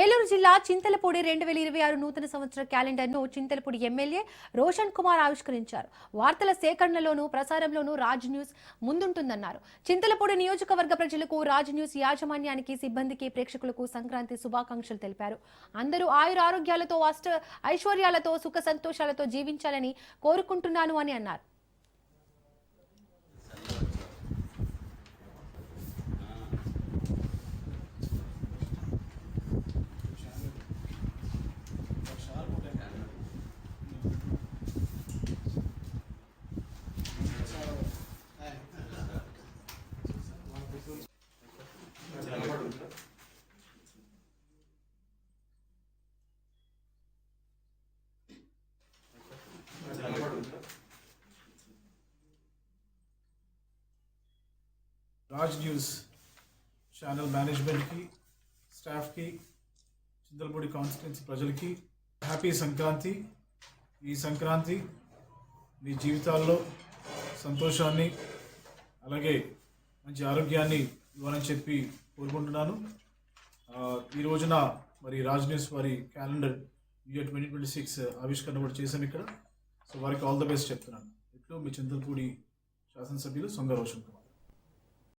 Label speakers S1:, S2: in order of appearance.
S1: ఏలూరు జిల్లా చింతలపూడి రెండు వేల ఇరవై ఆరు నూతన సంవత్సర క్యాలెండర్ను చింతలపూడి ఎమ్మెల్యే రోషన్ కుమార్ ఆవిష్కరించారు. వార్తల సేకరణలోనూ ప్రసారంలోనూ రాజ్ న్యూస్ ముందుంటుందన్నారు. చింతలపూడి నియోజకవర్గ ప్రజలకు రాజ్ న్యూస్ యాజమాన్యానికి సిబ్బందికి ప్రేక్షకులకు సంక్రాంతి శుభాకాంక్షలు తెలిపారు. అందరూ ఆయుర ఆరోగ్యాలతో అష్ట ఐశ్వర్యాలతో సుఖ సంతోషాలతో జీవించాలని కోరుకుంటున్నాను అని అన్నారు.
S2: రాజ్ న్యూస్ ఛానల్ మేనేజ్మెంట్కి స్టాఫ్కి చింతలపూడి కాన్స్టిట్యున్సీ ప్రజలకి హ్యాపీ సంక్రాంతి. ఈ సంక్రాంతి మీ జీవితాల్లో సంతోషాన్ని అలాగే మంచి ఆరోగ్యాన్ని ఇవ్వాలని చెప్పి కోరుకుంటున్నాను. ఈ రోజున మరి రాజ్ న్యూస్ వారి calendar year twenty twenty six ఆవిష్కరణ కూడా చేశాం ఇక్కడ. సో వారికి ఆల్ ద బెస్ట్ చెప్తున్నాను. ఇట్లు మీ చింతలపూడి శాసనసభ్యులు సొంగ రోషన్ కుమార్.